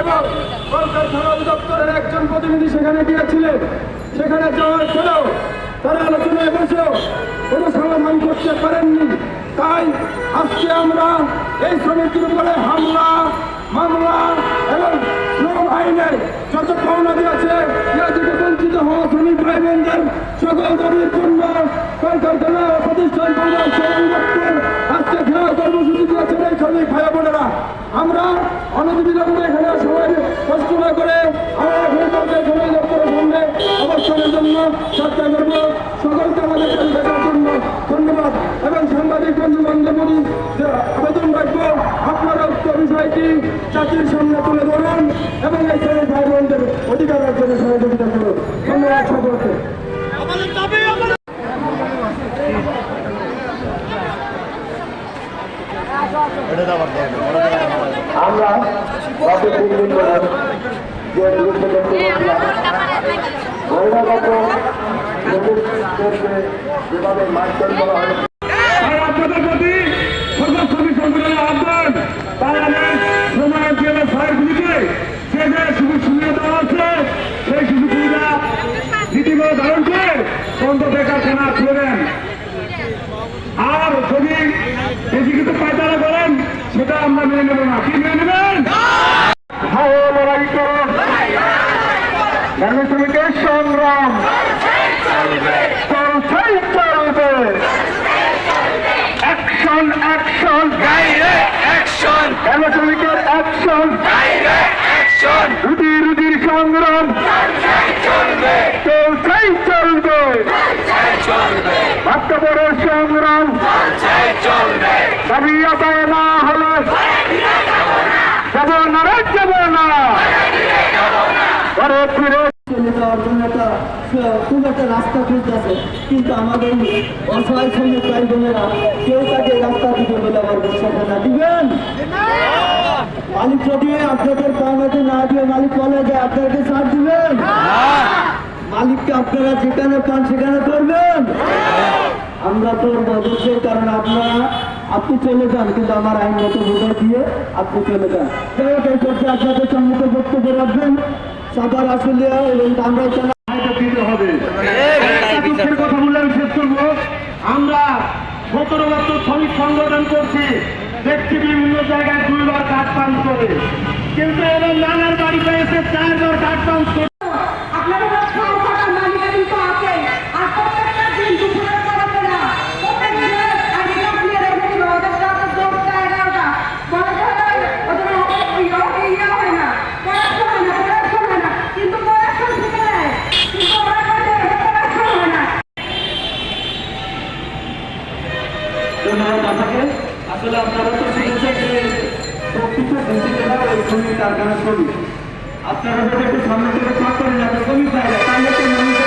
এবং সরকার থানা দপ্তরের একজন প্রতিনিধি সেখানে গিয়েছিলেন। সেখানে যাওয়ার পরেও তারা আলোচনায় বসেও কোনো সমাধান করতে পারেননি। তাই আজকে আমরা এই শ্রমিকদের উপরে হামলা, মামলা এবং শ্রম আইনের যত পাওনা দিয়েছে ইয়া বঞ্চিত হওয়া শ্রমিক ভাই বোনদের সকল দাবির জন্য কলকারখানা প্রতিষ্ঠান শ্রম দপ্তর আজকে ঘেরাও কর্মসূচি দিয়েছেন এই শ্রমিক ভাই বোনেরা আমরা অনতিবিলম্বে এখানে সবাই কষ্ট না করে আমরা এখানে পর্যায়ে শ্রমিক দপ্তরের সামনে অবস্থানের জন্য চেষ্টা করব সকলকে আমাদের সাথে দেখার জন্য ধন্যবাদ এবং সাংবাদিক বন্ধু আবেদন রাখব আপনারা উক্ত বিষয়টি জাতির সামনে তুলে ধরুন এবং এই শ্রমিক ভাই বোনদের অধিকার অর্জনে সহযোগিতা করুন। ধন্যবাদ সকলকে। আমরা গত তিন ফায়ারগুলিকে যে সুবিধা দেওয়া সেই সুবিধা নীতিগুলো ধারণ করে দেন। আর যদি বেশি কিছু পায়তারা করেন, সেটা আমরা মেনে নেব না। কি মেনে নেবেন হাও লড়াই করো শ্রমিক শ্রমিকের সংগ্রাম চলছেই চলবে অ্যাকশন অ্যাকশন Direct action! শ্রমিকের অ্যাকশন! রুটি রুটির সংগ্রাম চলবে। চলছেই চলবে। চাই চলবে। বাস্তবের সংগ্রাম দাবি আদায় না হলে যাব না যাব না। ঘরে ফিরে চলে যাওয়ার জন্য একটা খুব একটা রাস্তা খুঁজতেছে কিন্তু আমাদের অসহায় শ্রমিক ভাই বোনেরা কেউ তাকে রাস্তা দিতে বলে আমার বিশ্বাস না। মালিক যদি আপনাদের পাওনাতে না দিয়ে মালিক বলে যে আপনাকে ছাড় দিবেন মালিককে আপনারা যেখানে পান সেখানে করবেন। আমরা তো বদলছেই কারণ আপনারা আপনি চলে যান কিন্তু আমার আইনগত বোঝা দিয়ে আপনি চলে যান। যাই হোক এই পর্যায়ে আপনাদের সম্মুখে বক্তব্য রাখবেন। সাবার আসলে এবং আমরা দিতে হবে। কথা বলে আমি শেষ করব। আমরা সতেরো বছর শ্রমিক সংগঠন করছি। দেখছি বিভিন্ন জায়গায় দুইবার কাঠ পাঞ্চ করে। কিন্তু এবার নানার বাড়িতে এসে চারবার কাঠ পাঞ্চ করে। আপনাদের আসলে আপনারা তো শুনেছেন যে প্রকৃত ডিজিটাল ওই শ্রমিক কারখানা শ্রমিক আপনারা যদি একটু সামনে থেকে করেন আপনার শ্রমিক ভাইরা, তাহলে